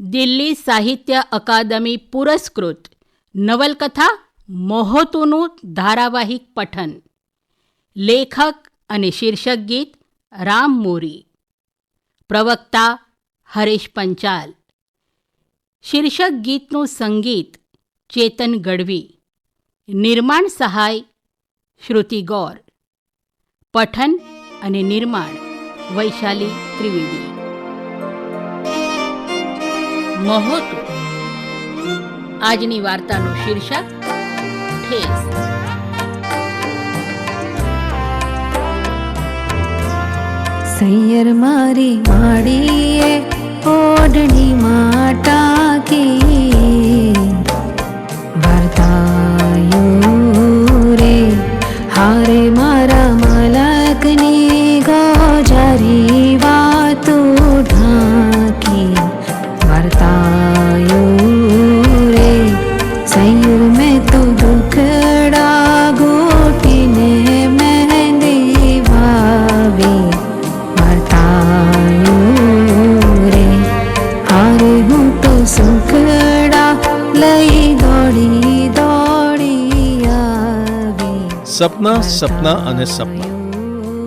દિલ્હી સાહિત્ય અકાદમી પુરસ્કૃત. નવલકથા મોહતુનું ધારાવાહિક પઠન. લેખક અને શીર્ષક ગીત રામ મોરી. પ્રવક્તા હરેશ પંચાલ. શીર્ષક ગીતનું સંગીત ચેતન ગઢવી. નિર્માણ સહાય શ્રુતિ ગૌર. પઠન અને નિર્માણ વૈશાલી ત્રિવેદી. મહોતુ આજની વાર્તાનું શીર્ષક ઠેસ. સૈયર મારી માડીએ ઓઢણી સપના સપના અને સપના.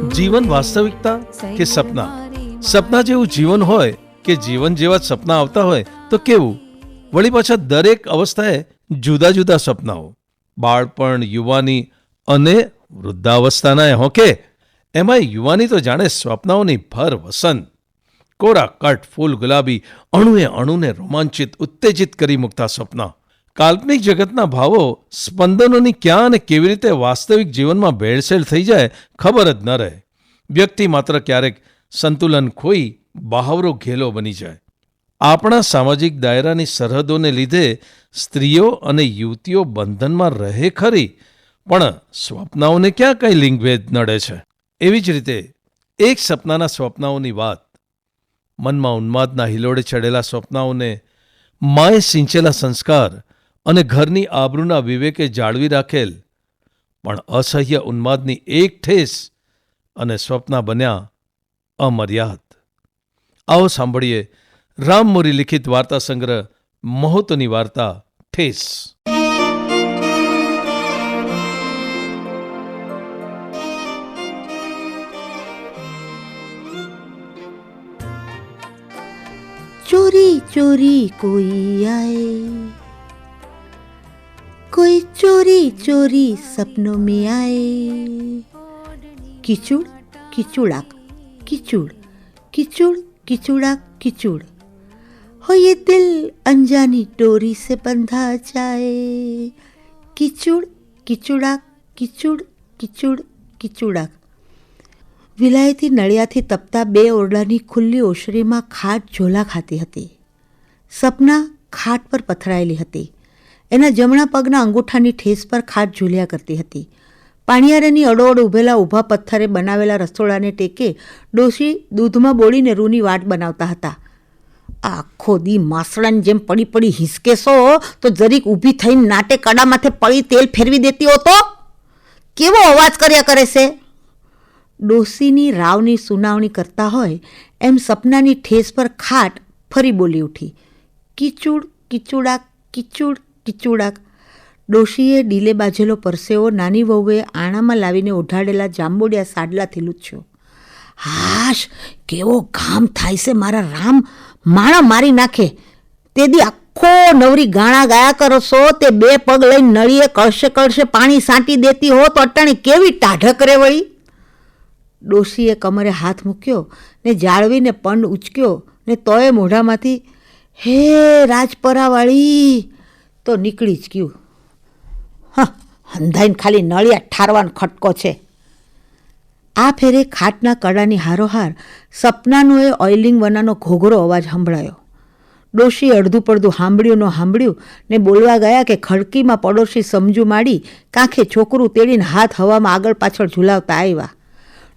જીવન વાસ્તવિકતા કે સપના? સપના જેવું જીવન હોય કે જીવન જેવા સપના આવતા હોય તો કેવું? વળી પાછા દરેક અવસ્થાએ જુદા જુદા સપનાઓ. બાળપણ, યુવાની અને વૃદ્ધાવસ્થાના હોકે એમાં યુવાની તો જાણે સ્વપ્નાઓની ભર વસંત કોરા કટ, ફૂલ ગુલાબી અણુએ અણુને રોમાંચિત, ઉત્તેજિત કરી મૂકતા સપના. કાલ્પનિક જગતના ભાવો સ્પંદનોની ક્યાં અને કેવી રીતે વાસ્તવિક જીવનમાં ભેળસેળ થઈ જાય ખબર જ ન રહે. વ્યક્તિ માત્ર ક્યારેક સંતુલન ખોઈ બહાવરો ઘેલો બની જાય. આપણા સામાજિક દાયરાની સરહદોને લીધે સ્ત્રીઓ અને યુવતીઓ બંધનમાં રહે ખરી, પણ સ્વપ્નાઓને ક્યાં કંઈ લિંગભેદ નડે છે? એવી જ રીતે એક સપનાના સ્વપ્નાઓની વાત. મનમાં ઉન્માદના હિલોડે ચડેલા સ્વપ્નાઓને માએ સિંચેલા સંસ્કાર અને ઘરની આબરૂના વિવેકે જાળવી રાખેલ. પણ અસહ્ય ઉન્માદની એક ઠેસ અને સ્વપ્ના બન્યા અમર્યાદ. આવો સાંભળીએ રામમુરી લિખિત વાર્તા સંગ્રહ મહત્વની વાર્તા, ઠેસ. ચોરી ચોરી કોઈ આય. कोई चोरी चोरी सपनों में आए किचुड़ किचुड़ाक किचुड़ किचुड़ किचुड़ा किचुड़ हो ये दिल अनजानी डोरी से बंधा जाए किचुड़ किचुड़ा किचुड़ કિચુડ કિચુડાક વિલાયતી નળિયાથી તપતા બે ઓરડાની ખુલ્લી ઓશરીમાં ખાટ ઝોલા ખાતી હતી સપના ખાટ પર પથરાયેલી હતી એના જમણા પગના અંગૂઠાની ઠેસ પર ખાટ ઝૂલ્યા કરતી હતી. પાણિયારેની અડોઅડ ઊભેલા ઊભા પથ્થરે બનાવેલા રસોડાને ટેકે ડોશી દૂધમાં બોળીને રૂની વાટ બનાવતા હતા. આખો દી માસડાની જેમ પડી પડી હિસકેશો તો જરીક ઊભી થઈને નાટે કડા માથે પડી તેલ ફેરવી દેતી હોતો? કેવો અવાજ કર્યા કરે છે? ડોસીની રાવની સુનાવણી કરતા હોય એમ સપનાની ઠેસ પર ખાટ ફરી બોલી ઉઠી. કિચુડ, કિચુડા, કિચુડ કિચુડાક. ડોશીએ ડીલે બાજેલો પરસેવો નાની વહુએ આણામાં લાવીને ઓઢાડેલા જાંબુડિયા સાડલાથી લૂછ્યો. હાશ, કેવો ઘામ થાય છે મારા રામ. માણા મારી નાખે. તે દી આખો નવરી ગાણા ગાયા કરો છો. તે બે પગ લઈને નળીએ કળશે કળશે પાણી સાંટી દેતી હો તો અટાણી કેવી ટાઢક રે વળી? ડોશીએ કમરે હાથ મૂક્યો ને જાળવીને પંડ ઉચક્યો ને તોય મોઢામાંથી, હે રાજપરાવાળી તો નીકળી જ ગયું. હા, હંધાઈને ખાલી નળિયા ઠારવાનો ખટકો છે. આ ફેરે ખાટના કડાની હારોહાર સપનાનો એ ઓઇલિંગ વનાનો ઘોઘરો અવાજ સંભળાયો. ડોશી અડધું પડધું હાંભળ્યું ન સાંભળ્યું ને બોલવા ગયા કે ખડકીમાં પડોશી સમજુ માડી કાંખે છોકરું તેડીને હાથ હવામાં આગળ પાછળ ઝુલાવતા આવ્યા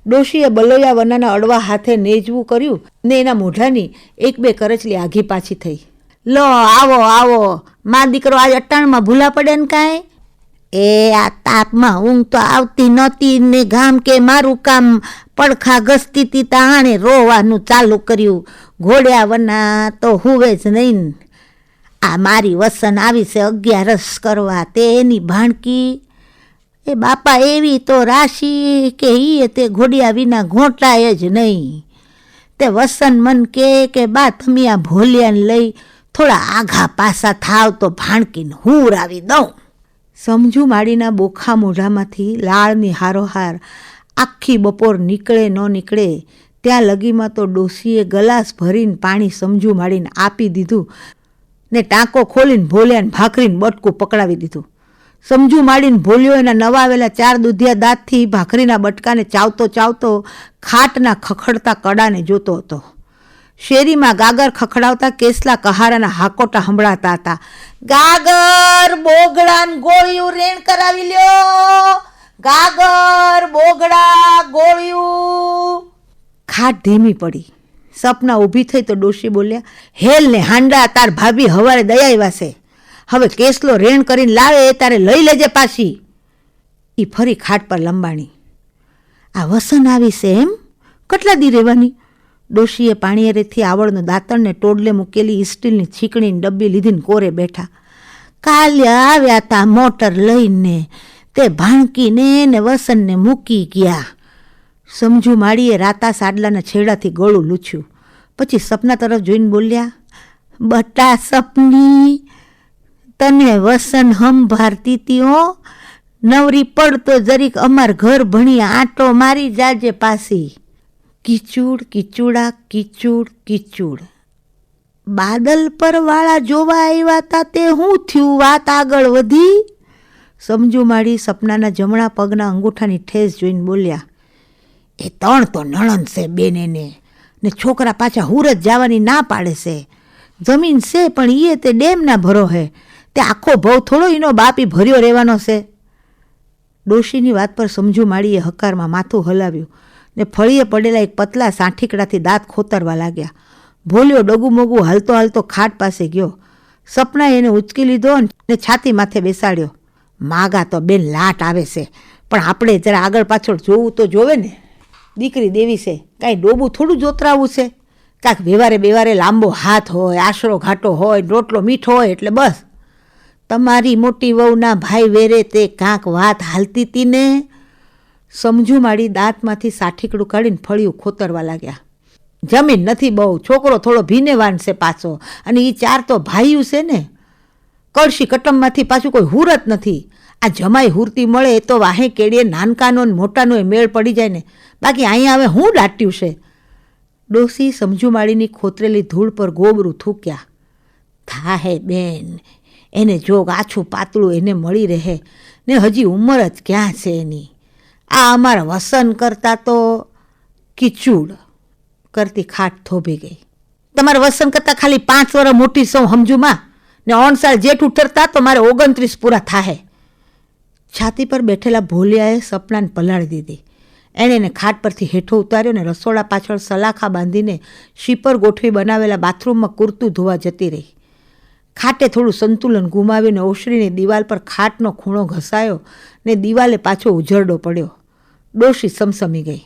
ડોશીએ બલોયા વનાના અડવા હાથે નેજવું કર્યું ને એના મોઢાની એક બે કરચલી આઘી પાછી થઈ. લો, આવો આવો. મા દીકરો આજ અટાણમાં ભૂલા પડે ને કાંઈ? એ આ તાપમાં ઊંઘ તો આવતી નહોતી ને ગામ કે મારું કામ પડખા ઘસતી તી તાણે રોવાનું ચાલુ કર્યું. ઘોડ્યા વના તો હુવે જ નહીં. આ મારી વસન આવી છે અગિયારસ કરવા. તે એની ભાણકી. એ બાપા એવી તો રાશિ કે ઈ તે ઘોડિયા વિના ઘોંટાય જ નહીં. તે વસન મન કે બા તમે આ ભોલિયાને લઈ થોડા આઘા પાસા થાવ તો ભાણકીને હું રાવી દઉં. સમજુ માડીના બોખા મોઢામાંથી લાળની હારોહાર આખી બપોર નીકળે ન નીકળે, ત્યાં લગીમાં તો ડોસીએ ગલાસ ભરીને પાણી સમજુ માડીને આપી દીધું ને ટાંકો ખોલીને ભોલ્યાને ભાખરીને બટકું પકડાવી દીધું. સમજુ માડીને ભોલ્યો એના નવાવેલા ચાર દૂધિયા દાંતથી ભાખરીના બટકાને ચાવતો ચાવતો ખાટના ખખડતા કડાને જોતો હતો. શેરીમાં ગાગર ખખડાવતા કેસલા કહારાના હાકોટા સંભળાતા હતા. ગાગર બોગડાન ગોળિયું રેણ કરાવી લ્યો. ગાગર બોગડા ગોળિયું. ખાટ ધીમી પડી. સપના ઊભી થઈ તો ડોશી બોલ્યા, હેલ ને હાંડા, તાર ભાભી હવારે દયા છે. હવે કેસલો રેણ કરીને લાવે તારે લઈ લેજે પાછી. એ ફરી ખાટ પર લંબાણી. આ વસન આવી છે એમ? કેટલા દી રહેવાની? ડોશીએ પાણીએરેથી આવડનું દાંતણને ટોડલે મૂકેલી સ્ટીલની છીકણીની ડબ્બી લીધીને કોરે બેઠા. કાલે આવ્યા તા મોટર લઈને, તે ભાણકીને ને વસનને મૂકી ગયા. સમજુ માળીએ રાતા સાડલાના છેડાથી ગળું લૂછ્યું. પછી સપના તરફ જોઈને બોલ્યા, બટા સપની, તને વસન હંભારતી તી નવરી પડતો જરીક અમાર ઘર ભણી આંટો મારી જાજે પાસી. કીચુડ, કીચુડા, કીચુડ કીચુડ. બાદલ પર વાળા જોવા આવ્યા હતા તે હું થયું વાત આગળ વધી? સમજુ માડી સપનાના જમણા પગના અંગૂઠાની ઠેસ જોઈને બોલ્યા, એ ત્રણ તો નણંદ છે બેનેને, ને છોકરા પાછા હુરત જવાની ના પાડે છે. જમીન છે પણ એ તે ડેમના ભરો હે. તે આખો ભવ થોડો એનો બાપી ભર્યો રહેવાનો છે. ડોશીની વાત પર સમજુ માળીએ હકારમાં માથું હલાવ્યું. ને ફળીએ પડેલા એક પતલા સાંઠીકડાથી દાંત ખોતરવા લાગ્યા. ભોલ્યો ડગુમોગું હાલતો હાલતો ખાટ પાસે ગયો. સપનાએ એને ઉચકી લીધો ને છાતી માથે બેસાડ્યો. માગા તો બેન લાટ આવે છે, પણ આપણે જરા આગળ પાછળ જોવું તો જોવે ને. દીકરી દેવી છે, કાંઈ ડોબું થોડું જોતરાવું છે. કાંક વ્યવહારે બેવારે લાંબો હાથ હોય, આશરો ઘાટો હોય, રોટલો મીઠો હોય એટલે બસ. તમારી મોટી વહુના ભાઈ વેરે તે કાંક વાત હાલતી હતી ને. સમજુ માડી દાંતમાંથી સાઠીકડું કાઢીને ફળિયું ખોતરવા લાગ્યા. જમીન નથી બહુ, છોકરો થોડો ભીને છે પાછો, અને એ ચાર તો ભાઈયું છે ને. કળશી કટમમાંથી પાછું કોઈ હુરત નથી. આ જમાઈ હુરતી મળે એ તો વાહે કેડીએ નાનકાનો ને મોટાનો એ મેળ પડી જાય ને. બાકી અહીંયા હવે હું દાટ્યું છે? ડોસી સમજુ માળીની ખોતરેલી ધૂળ પર ગોબરું થૂક્યા. થાહે બેન, એને જોગ આછું પાતળું એને મળી રહે. ને હજી ઉંમર જ ક્યાં છે એની? આ અમારા વસન કરતાં તો કિચુડ કરતી ખાટ થોભી ગઈ. તમારે વસન કરતાં ખાલી પાંચ વર્ષ મોટી સૌ સમજુમાં ને ઓણસાળ જેઠ ઉઠરતા તો મારે ઓગણત્રીસ પૂરા થાહે. છાતી પર બેઠેલા ભોલિયાએ સપનાને પલાળી દીધી. એણે એને ખાટ પરથી હેઠો ઉતાર્યો ને રસોડા પાછળ સલાખા બાંધીને શીપર ગોઠવી બનાવેલા બાથરૂમમાં કૂરતું ધોવા જતી રહી. ખાટે થોડું સંતુલન ગુમાવીને ઓસરીની દિવાલ પર ખાટનો ખૂણો ઘસાયો ને દિવાલે પાછો ઉજરડો પડ્યો. ડોશી સમસમી ગઈ.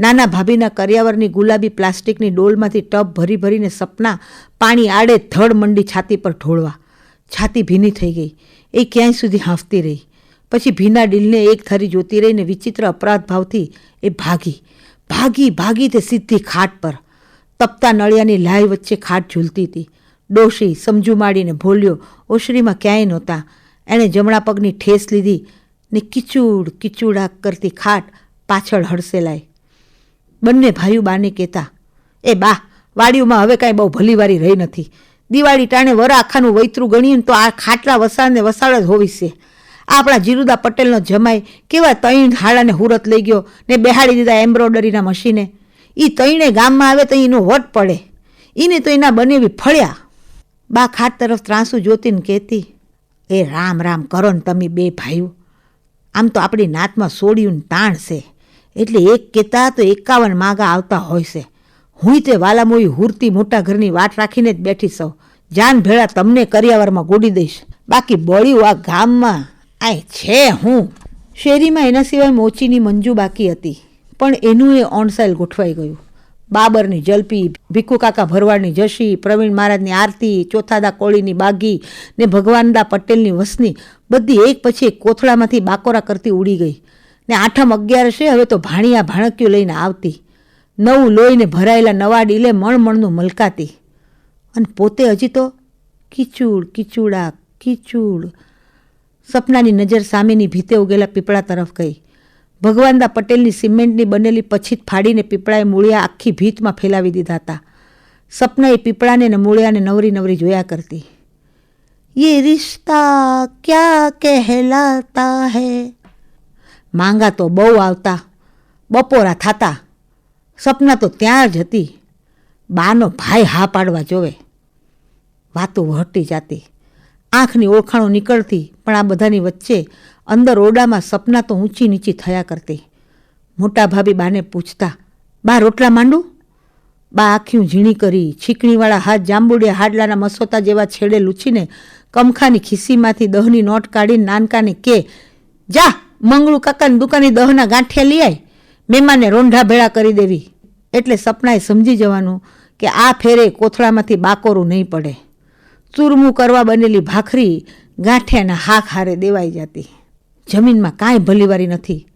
નાના ભાભીના કરિયાવરની ગુલાબી પ્લાસ્ટિકની ડોલમાંથી ટબ ભરી ભરીને સપના પાણી આડે ધડ મંડી છાતી પર ઢોળવા. છાતી ભીની થઈ ગઈ. એ ક્યાંય સુધી હાંફતી રહી? પછી ભીના ડીલને એક થરી જોતી રહીને વિચિત્ર અપરાધ ભાવથી એ ભાગી. ભાગી ભાગી તે સીધી ખાટ પર. તપતા નળિયાની લાઈ વચ્ચે ખાટ ઝૂલતી હતી. ડોશી સમજુ માડીને ભોલ્યો, ઓશરીમાં ક્યાંય નહોતા. એણે જમણા પગની ઠેસ લીધી ને કિચુડ કિચુડા કરતી ખાટ પાછળ હડસેલાઈ બંને ભાઈઓ બાને કહેતા, એ બા, વાડીઓમાં હવે કાંઈ બહુ ભલીવારી રહી નથી. દિવાળી ટાણે વર આખાનું વૈતરું ગણીએ તો આ ખાટલા વસાડને વસાડ જ હોવી છે. આપણા જીરુદા પટેલનો જમાઈ કેવા તૈણ હાડાને હુરત લઈ ગયો ને બેહાડી દીધા એમ્બ્રોડરીના મશીને. એ તૈણે ગામમાં આવે તો એનો વટ પડે. એને તો એના બનેવી ફળ્યા. બા ખાટ તરફ ત્રાંસુ જોતીને કહેતી, એ રામ રામ કરો ને તમે બે ભાઈઓ. આમ તો આપણી નાતમાં સોડિયું તાણ છે. એટલે એક કહેતા તો એકાવન માગા આવતા હોય છે. હું તે વાલામોઈ હુરતી મોટા ઘરની વાટ રાખીને જ બેઠી સૌ. જાન ભેળા તમને કરિયાવરમાં ગોડી દઈશ. બાકી બળ્યું આ ગામમાં આય છે હું. શેરીમાં એના સિવાય મોચીની મંજુ બાકી હતી, પણ એનું એ ઓણસાઇલ ગોઠવાઈ ગયું. બાબરની જલપી, ભીખુ કાકા ભરવાડની જશી, પ્રવીણ મહારાજની આરતી, ચોથાદા કોળીની બાગી ને ભગવાનદા પટેલની વસની, બધી એક પછી એક કોથળામાંથી બાકોરા કરતી ઉડી ગઈ. ને આઠમ અગિયારસે હવે તો ભાણિયા ભાણક્યું લઈને આવતી. નવું લોહીને ભરાયેલા નવા ડીલે મણમણનું મલકાતી. અને પોતે હજી તો કિચુડ, કિચુડા, કીચુડ. સપનાની નજર સામેની ભીતે ઉગેલા પીપળા તરફ ગઈ. ભગવાનદા પટેલની સિમેન્ટની બનેલી પછી ફાડીને પીપળાએ મૂળિયા આખી ભીતમાં ફેલાવી દીધા હતા. સપનાએ પીપળાને ને મૂળિયાને નવરી નવરી જોયા કરતી. યે રિશ્તા ક્યા કહેલાતા હૈ? માંગા તો બહુ આવતા. બપોરા થતા. સપના તો ત્યાં જ હતી. બાનો ભાઈ હા પાડવા જોવે. વાતો વહટી જાતી. આંખની ઓળખાણો નીકળતી, પણ આ બધાની વચ્ચે અંદર ઓરડામાં સપના તો ઊંચી નીચી થયા કરતી. મોટા ભાભી બાને પૂછતા, બા, રોટલા માંડું? બા આખ્યું ઝીણી કરી, છીકણીવાળા હાથ જાંબુડિયા હાડલાના મસોતા જેવા છેડે લૂછીને કમખાની ખિસ્સીમાંથી દહની નોટ કાઢીને નાનકાને કે, જા, મંગળું કાકાની દુકાની દહના ગાંઠિયા લઈ આય. મહેમાનને રોંઢા ભેળા કરી દેવી. એટલે સપનાએ સમજી જવાનું કે આ ફેરે કોથળામાંથી બાકોરું નહીં પડે. ચૂરમું કરવા બનેલી ભાખરી ગાંઠિયાના હાક હારે દેવાઈ જતી. જમીનમાં કાંઈ ભલીવારી નથી.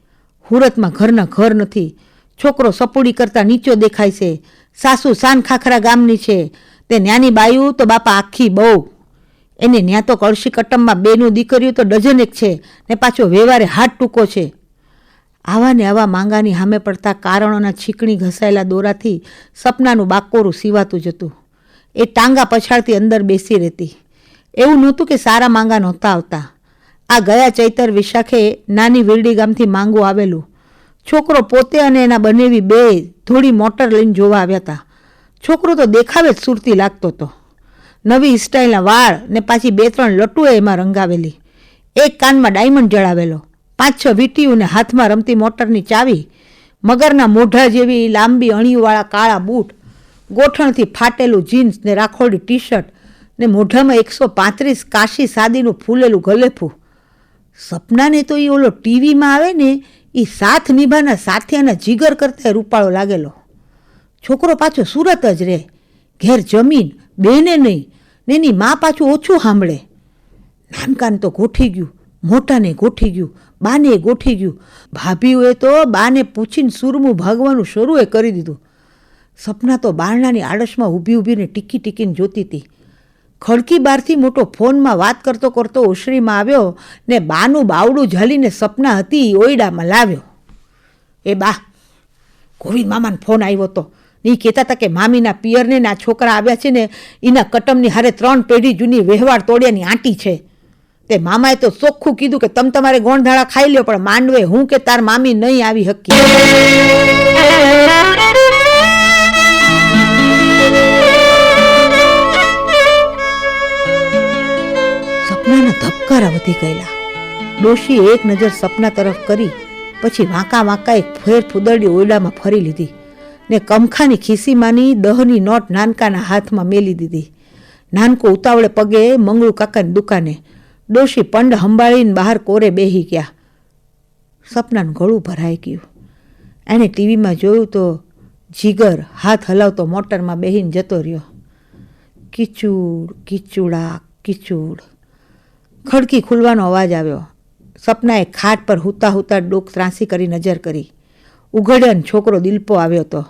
હુરતમાં ઘરના ઘર નથી. છોકરો સપોડી કરતાં નીચો દેખાય છે. સાસુ સાન ખાખરા ગામની છે. તે ન્યાની બાયું તો બાપા આખી બહુ. એને ન્યા તો કળશી કટમમાં બેનું દીકરીઓ તો ડઝન એક છે ને પાછો વ્યવહારે હાથ ટૂંકો છે. આવા ને આવા માંગાની સામે પડતા કારણોના છીકણી ઘસાયેલા દોરાથી સપનાનું બાકોરું સીવાતું જતું એ ટાંગા પછાડતી અંદર બેસી રહેતી. એવું નહોતું કે સારા માંગા નહોતા આવતા. આ ગયા ચૈતર વિશાખે નાની વીરડી ગામથી માંગુ આવેલું. છોકરો પોતે અને એના બનેવી બે થોડી મોટર લઈને જોવા આવ્યા હતા. છોકરો તો દેખાવે જ સુરતી લાગતો હતો. નવી સ્ટાઇલના વાળ ને પાછી બે ત્રણ લટુએ એમાં રંગાવેલી. એક કાનમાં ડાયમંડ જડાવેલો પાંચ છ વીટીઓને હાથમાં રમતી મોટરની ચાવી. મગરના મોઢા જેવી લાંબી અણીવાળા કાળા બૂટ. ગોઠણથી ફાટેલું જીન્સ ને રાખોડી ટી શર્ટ ને મોઢામાં એકસો પાંત્રીસ કાશી સાદીનું ફૂલેલું ગલેફું. સપનાને તો એ ઓલો ટીવીમાં આવે ને, એ સાથ નિભાના સાથિયાના જીગર કરતા રૂપાળો લાગેલો. છોકરો પાછો સુરત જ રહે, ઘેર જમીન, બેને નહીં, ને એની મા પાછું ઓછું સાંભળે. નાનકાન તો ગોઠી ગયું, મોટાને ગોઠી ગયું, બાને ગોઠી ગયું, ભાભીઓએ તો બાને પૂછીને સુરમું ભાગવાનું શરૂએ કરી દીધું. સપના તો બારણાની આડસમાં ઊભી ઊભીને ટીકી ટીકીને જોતી હતી. ખડકી બહારથી મોટો ફોનમાં વાત કરતો કરતો ઓસરીમાં આવ્યો ને બાનું બાવડું ઝાલીને સપના હતી ઓયડામાં લાવ્યો. એ બા, ગોવિંદ મામાને ફોન આવ્યો હતો એ કહેતા હતા કે મામીના પિયરને ને છોકરા આવ્યા છે ને એના કટમની હારે ત્રણ પેઢી જૂની વ્યવહાર તોડ્યાની આંટી છે. તે મામાએ તો ચોખ્ખું કીધું કે તમ તમારે ગોણધાળા ખાઈ લ્યો, પણ માંડવે હું કે તાર મામી નહીં આવી હકી. ધબકારા વધી ગયેલા. ડોશી એક નજર સપના તરફ કરી, પછી વાંકા વાંકા એક ફેર ફૂદરડી ઓરડામાં ફરી લીધી ને કમખાની ખિસ્સીમાંની દહની નોટ નાનકાના હાથમાં મેલી દીધી. નાનકો ઉતાવળે પગે મંગળુ કાકાની દુકાને. ડોશી પંડ હંબાળીને બહાર કોરે બેહી ગયા. સપનાનું ગળું ભરાઈ ગયું. એણે ટીવીમાં જોયું તો જીગર હાથ હલાવતો મોટરમાં બેહીને જતો રહ્યો. કિચુડ, કિચુડા, કિચુડ. ખડકી ખુલવાનો અવાજ આવ્યો. સપનાએ ખાટ પર હુતા હુતા ડોક ત્રાસી કરી નજર કરી. ઉઘડ્યો છોકરો દિલપો આવ્યો હતો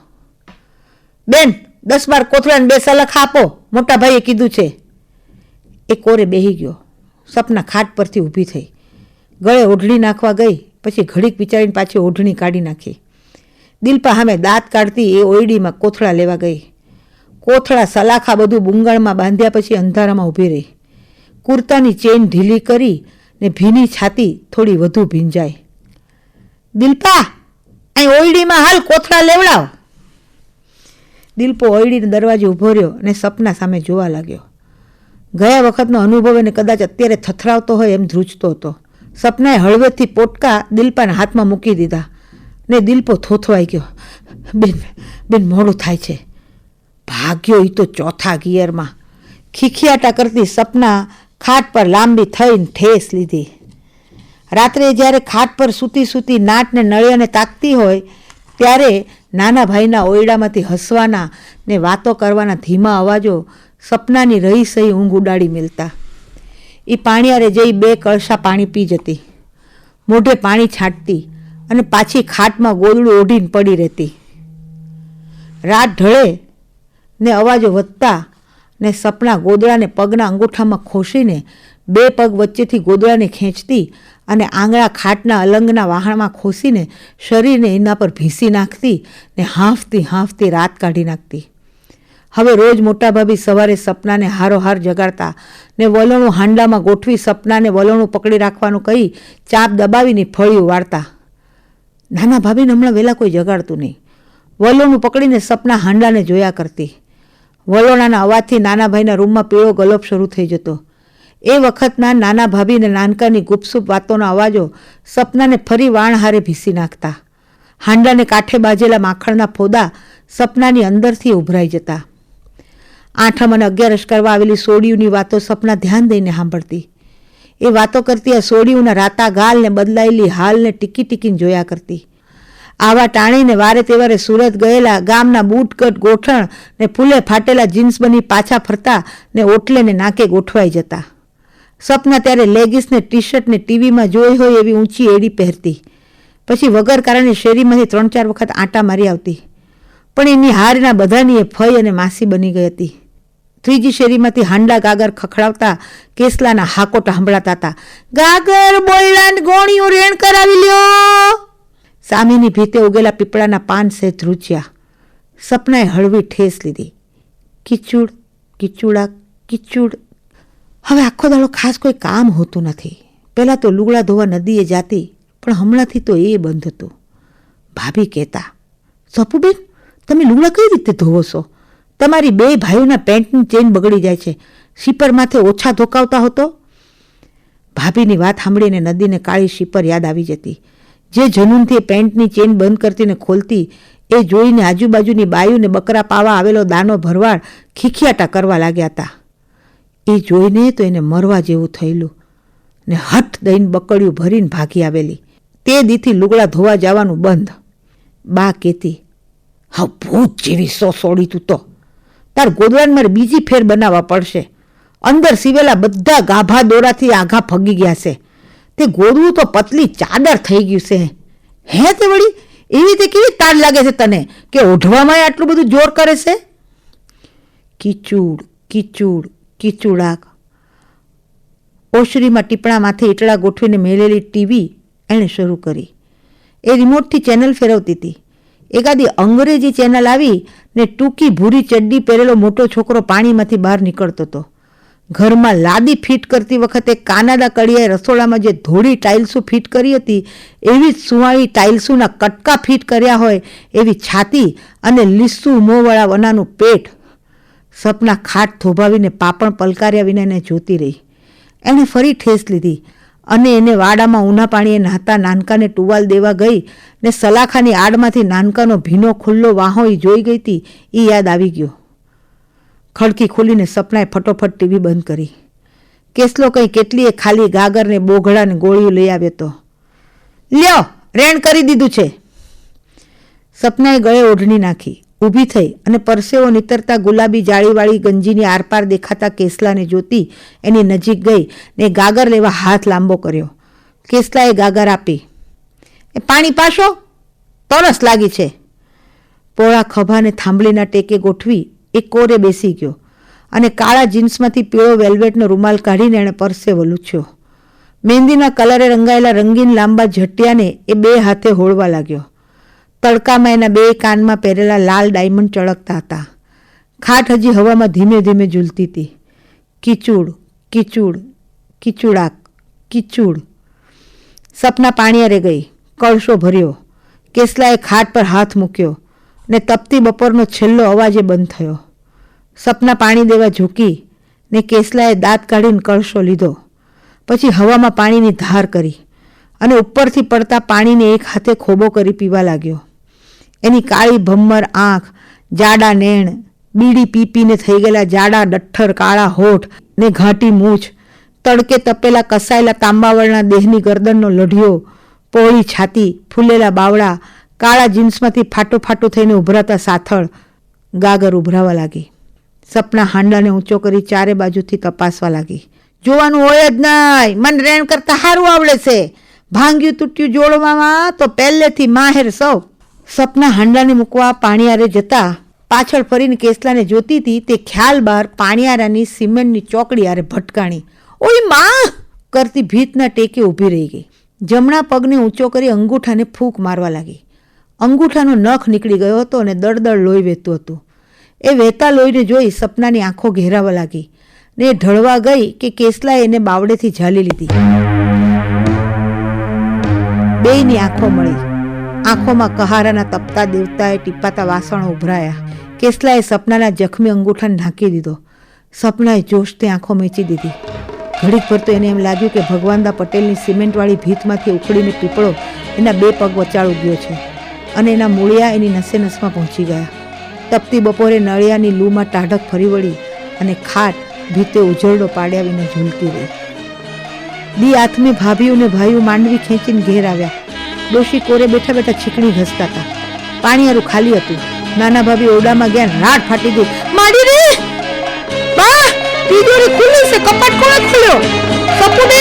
બેન, દસ બાર કોથળાને બે સલખ આપો. મોટા ભાઈએ કીધું છે. એ કોરે બેહી ગયો. સપના ખાટ પરથી ઊભી થઈ. ગળે ઓઢણી નાખવા ગઈ, પછી ઘડીક વિચારીને પાછી ઓઢણી કાઢી નાખી. દિલપા સામે દાંત કાઢતી એ ઓયડીમાં કોથળા લેવા ગઈ. કોથળા સલાખા બધું બુંગળમાં બાંધ્યા પછી અંધારામાં ઊભી રહી. કુર્તાની ચેન ઢીલી કરી ને ભીની છાતી થોડી વધુ ભીંજાય દિલપા અહીં ઓયડીમાં હાલ કોથળા લેવડાવ. દિલપો ઓયડીને દરવાજે ઊભો રહ્યો અને સપના સામે જોવા લાગ્યો. ગયા વખતનો અનુભવ એને કદાચ અત્યારે થથરાવતો હોય એમ ધ્રુજતો હતો. સપનાએ હળવેથી પોટકા દિલપાના હાથમાં મૂકી દીધા ને દિલપો થોથવાઈ ગયો. બેન બેન, મોડું થાય છે. ભાગ્યો એ તો ચોથા ગિયરમાં. ખીખિયાટા કરતી સપના ખાટ પર લાંબી થઈને ઠેસ લીધી. રાત્રે જ્યારે ખાટ પર સૂતી સૂતી નાટને નળિયાને તાકતી હોય, ત્યારે નાના ભાઈના ઓયડામાંથી હસવાના ને વાતો કરવાના ધીમા અવાજો સપનાની રહી સહી ઊંઘ ઉડાડી મિલતા. એ પાણીયારે જઈ બે કળશા પાણી પી જતી. મોઢે પાણી છાંટતી અને પાછી ખાટમાં ગોદડું ઓઢીને પડી રહેતી. રાત ઢળે ને અવાજો વધતા ને સપના ગોદડાને પગના અંગૂઠામાં ખોસીને બે પગ વચ્ચેથી ગોદડાને ખેંચતી અને આંગળા ખાટના અલંગના વાહણમાં ખોસીને શરીરને એના પર ભીસી નાખતી ને હાંફતી હાંફતી રાત કાઢી નાખતી. હવે રોજ મોટા ભાભી સવારે સપનાને હારોહાર જગાડતા ને વલણું હાંડામાં ગોઠવી સપનાને વલણું પકડી રાખવાનું કહી ચાપ દબાવીને ફળિયું વાળતા. નાના ભાભીને હમણાં વહેલા કોઈ જગાડતું નહીં. વલણું પકડીને સપના હાંડાને જોયા કરતી. વલોણાના અવાજથી નાના ભાઈના રૂમમાં પીળો ગલોપ શરૂ થઈ જતો. એ વખતના નાના ભાભીને નાનકાની ગુપસુપ વાતોના અવાજો સપનાને ફરી વાણહારે ભીસી નાખતા. હાંડાને કાંઠે બાજેલા માખણના ફોદા સપનાની અંદરથી ઉભરાઈ જતા. આઠમ અને અગિયારસ કરવા આવેલી સોડિયુંની વાતો સપના ધ્યાન દઈને સાંભળતી. એ વાતો કરતી આ સોડિયુંના રાતા ગાલને બદલાયેલી હાલને ટીકી ટીકીને જોયા કરતી. આવા ટાણીને વારે તેવારે સુરત ગયેલા ગામના બૂટકટ ગોઠણ ને ફૂલે ફાટેલા જીન્સ બની પાછા ફરતા ને ઓટલે ને નાકે ગોઠવાઈ જતા. સપના ત્યારે લેગીસને ટી શર્ટ ને ટીવીમાં જોઈ હોય એવી ઊંચી એડી પહેરતી. પછી વગર કારણે શેરીમાંથી ત્રણ ચાર વખત આંટા મારી આવતી. પણ એની હારના બધાની એ ફઈ અને માસી બની ગઈ હતી. ત્રીજી શેરીમાંથી હાંડા ગાગર ખખડાવતા કેસલાના હાકોટા સંભળાતા હતા. ગાગર બોલલાન ગોણીઓ રેણ કરાવી લ્યો! સામેની ભીતે ઉગેલા પીપળાના પાન સે ધ્રુજ્યા સપનાએ હળવી ઠેસ લીધી. કિચુડ, કિચુડા, કિચુડ. હવે આખો દાડો ખાસ કોઈ કામ હોતું નથી. પહેલાં તો લુગડા ધોવા નદીએ જાતી, પણ હમણાંથી તો એ બંધ હતું. ભાભી કહેતા, સપુબેન, તમે લુગડા કઈ રીતે ધોવો છો? તમારી બે ભાઈઓના પેન્ટની ચેન બગડી જાય છે. શીપર માથે ઓછા ધોકાવતા હતો ભાભીની વાત સાંભળીને નદીને કાળી શીપર યાદ આવી જતી. જે જનૂનથી પેન્ટની ચેન બંધ કરતી ને ખોલતી, એ જોઈને આજુબાજુની બાયુને બકરા પાવા આવેલો દાનો ભરવાડ ખીખિયાટા કરવા લાગ્યા હતા એ જોઈને તો એને મરવા જેવું થયેલું ને હઠ દઈને બકડિયું ભરીને ભાગી આવેલી. તે દીથી લુગડા ધોવા જવાનું બંધ. બા કહેતી, હા, ભૂત જેવી સો સોડી તું તો. તાર ગોદવાન મારે બીજી ફેર બનાવવા પડશે. અંદર સીવેલા બધા ગાભા દોરાથી આઘા ફગી ગયા છે. તે ગોદડું તો પતલી ચાદર થઈ ગયું છે. હે તે વળી? એવી રીતે કેવી તાર લાગે છે તને કે ઓઢવામાં આટલું બધું જોર કરે છે? કિચુડ કિચુડ, કિચુડાક. ઓશરીમાં ટીપણામાંથી ઈટળા ગોઠવીને મેલેલી ટીવી એણે શરૂ કરી. એ રિમોટથી ચેનલ ફેરવતી હતી. એકાદી અંગ્રેજી ચેનલ આવી ને ટૂંકી ભૂરી ચડ્ડી પહેરેલો મોટો છોકરો પાણીમાંથી બહાર નીકળતો હતો. ઘરમાં લાદી ફિટ કરતી વખતે કાનાડા કડિયાએ રસોડામાં જે ધોળી ટાઇલ્સો ફિટ કરી હતી, એવી જ સુવાળી ટાઇલ્સોના કટકા ફિટ કર્યા હોય, એવી છાતી અને લીસું મોંવાળા વનાનું પેટ. સપના ખાટ થોભાવીને પાપણ પલકાર્યા વિના એને જોતી રહી. એણે ફરી ઠેસ લીધી અને એને વાડામાં ઊના પાણીએ નહાતા નાનકાને ટુવાલ દેવા ગઈ ને સલાખાની આડમાંથી નાનકાનો ભીનો ખુલ્લો વાહો એ જોઈ ગઈ હતી એ યાદ આવી ગયો. ખડકી ખોલીને સપનાએ ફટોફટ ટીવી બંધ કરી. કેસલો કંઈ કેટલીએ ખાલી ગાગરને, બોઘડાને ગોળીઓ લઈ આવ્યો તો. લ્યો, રેણ કરી દીધું છે. સપનાએ ગળે ઓઢણી નાખી. ઊભી થઈ અને પરસેવો નીતરતા ગુલાબી જાળીવાળી ગંજીની આરપાર દેખાતા કેસલાને જોતી એની નજીક ગઈ ને ગાગર લેવા હાથ લાંબો કર્યો. કેસલાએ ગાગર આપી. એ પાણી પાશો? તરસ લાગી છે. પોળા ખભાને થાંભલીના ટેકે ગોઠવી એ કોરે બેસી ગયો અને કાળા જીન્સમાંથી પીળો વેલ્વેટનો રૂમાલ કાઢીને એણે પરસેવો લૂછ્યો મહેંદીના કલરે રંગાયેલા રંગીન લાંબા ઝટિયાને એ બે હાથે હોળવા લાગ્યો. તડકામાં એના બે કાનમાં પહેરેલા લાલ ડાયમંડ ચળકતા હતા. ખાટ હજી હવામાં ધીમે ધીમે ઝૂલતી હતી. કિચુડ કિચુડ, કિચુડાક, કિચુડ. સપના પાણીયારે ગઈ. કળશો ભર્યો. કેસલાએ ખાટ પર હાથ મૂક્યો. ને તપતી બપોરનો છેલ્લો અવાજે બંધ થયો. સપના પાણી દેવા ઝૂકી ને કેસલાએ દાંત કાઢીને કળશો લીધો. પછી હવામાં પાણીની ધાર કરી અને ઉપરથી પડતા પાણીને એક હાથે ખોબો કરી પીવા લાગ્યો. એની કાળી ભમ્મર આંખ, જાડા નેણ, બીડી પી પીને થઈ ગયેલા જાડા ડઠ્ઠર, કાળા હોઠ ને ઘાટી મૂછ, તડકે તપેલા કસાયેલા તાંબાવળના દેહની ગરદનનો લઢિયો, પોળી છાતી, ફૂલેલા બાવડા કાળા જીન્સમાંથી ફાટો ફાટો થઈને ઉભરાતા સાથળ. ગાગર ઉભરાવા લાગી. સપના હાંડાને ઊંચો કરી ચારે બાજુથી તપાસવા લાગી. જોવાનું હોય જ નહીં. મન રેણ કરતા સારું આવડે છે. ભાંગ્યું તૂટ્યું જોડવામાં તો પહેલેથી માહેર સૌ. સપના હાંડાને મૂકવા પાણીયારે જતા પાછળ ફરીને કેસલાને જોતી હતી તે ખ્યાલ બહાર પાણીયારાની સિમેન્ટની ચોકડી આરે ભટકાણી. ઓયમાં! કરતી ભીતના ટેકે ઊભી રહી ગઈ. જમણા પગને ઊંચો કરી અંગૂઠાને ફૂંક મારવા લાગી. અંગૂઠાનો નખ નીકળી ગયો હતો અને દળદળ લોહી વહેતું હતું. એ વહેતા લોહીને જોઈ સપનાની આંખો ઘેરાવા લાગી ને ઢળવા ગઈ કે કેસલાએ એને બાવડેથી ઝાલી લીધી. બેયની આંખો મળી. આંખોમાં કહારાના તપતા દેવતાએ ટીપાતા વાસણો ઉભરાયા. કેસલાએ સપનાના જખમી અંગૂઠાને ઢાંકી દીધો. સપનાએ જોશથી આંખો મેચી દીધી. ઘડીક પર તો એને એમ લાગ્યું કે ભગવાનદા પટેલની સિમેન્ટવાળી ભીતમાંથી ઉખડીને પીપળો એના બે પગ વચાળ ગયો છે. અને એના મૂળિયા એની નસે નસમાં પહોંચી ગયા. તપતી બપોરે નળિયાની લૂમાં ટાઢક ફરી વળી અને ખાટ ભીતે ઉજરડો પાડ્યા વિના ઝૂલતી રહી. દી આથમી ભાભીઓ ને ભાઈઓ માંડવી ખેંચીને ઘેર આવ્યા. ડોશી કોરે બેઠા બેઠા છીકણી ઘસતા હતા. પાણીયારું ખાલી હતું. નાના ભાભી ઓરડામાં ગયા, રાડ ફાટી ગઈ. માડી રે! બા, તિજોરી ખુલ્લી છે, કપાટ કોણે ખોલ્યો. સપુને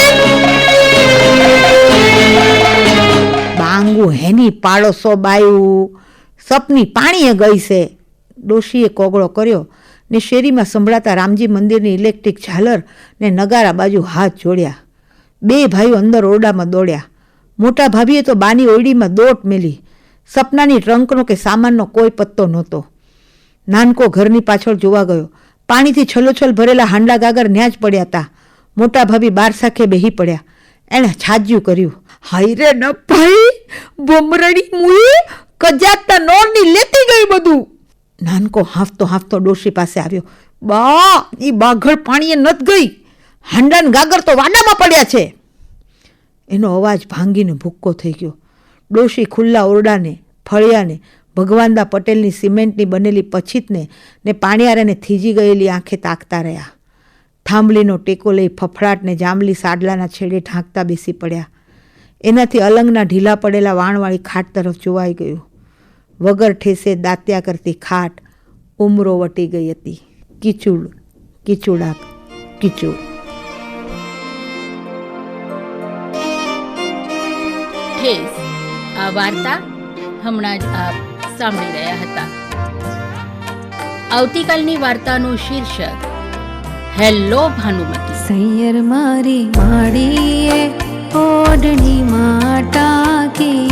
બાંગુ હેની પાડોશો બાયું સપની પાણીએ ગઈ છે. ડોશીએ કોગળો કર્યો ને શેરીમાં સંભળાતા રામજી મંદિરની ઇલેક્ટ્રિક ઝાલર ને નગારા બાજુ હાથ જોડ્યા. બે ભાઈઓ અંદર ઓરડામાં દોડ્યા. મોટા ભાભીએ તો બાની ઓરડીમાં દોટ મેલી. સપનાની ટ્રંકનો કે સામાનનો કોઈ પત્તો નહોતો. નાનકો ઘરની પાછળ જોવા ગયો. પાણીથી છલોછલ ભરેલા હાંડા ગાગર ન્યા જ પડ્યા હતા મોટા ભાભી બાર સાખે બેહી પડ્યા. એણે છાજ્યું કર્યું. હાય રે ન ભાઈ! બોમરડી મુઈ કજાતા નોરની લેતી ગઈ બધું. નાનકો હાંફતો હાંફતો ડોશી પાસે આવ્યો. બા, ઈ બાઘળ પાણીએ નત ગઈ. હાંડાન ગાગર તો વાડામાં પડ્યા છે. એનો અવાજ ભાંગીને ભૂક્કો થઈ ગયો. ડોશી ખુલ્લા ઓરડાને, ફળિયાને, ભગવાનદા પટેલની સિમેન્ટની બનેલી પછીતને ને પાણિયારેને થીજી ગયેલી આંખે તાકતા રહ્યા. થાંભલીનો ટેકો લઈ ફફડાટને જાંબલી સાડલાના છેડે ઢાંકતા બેસી પડ્યા. એનાથી અલંગના ઢીલા પડેલા વાણવાળી ખાટ તરફ જોવાઈ ગયું. વગર ઠેસે દાંત્યા કરતી ખાટ ઉમરો વટી ગઈ હતી. કિચુડ કિચુડાક કિચુડ. ઠેસ આ વાર્તા હમણાં જ આપ સાંભળી રહ્યા હતા. આવતીકાલની વાર્તાનું શીર્ષક હેલો ભાનુમતી. સૈયર મારી માડીએ डञ्जी माटाकी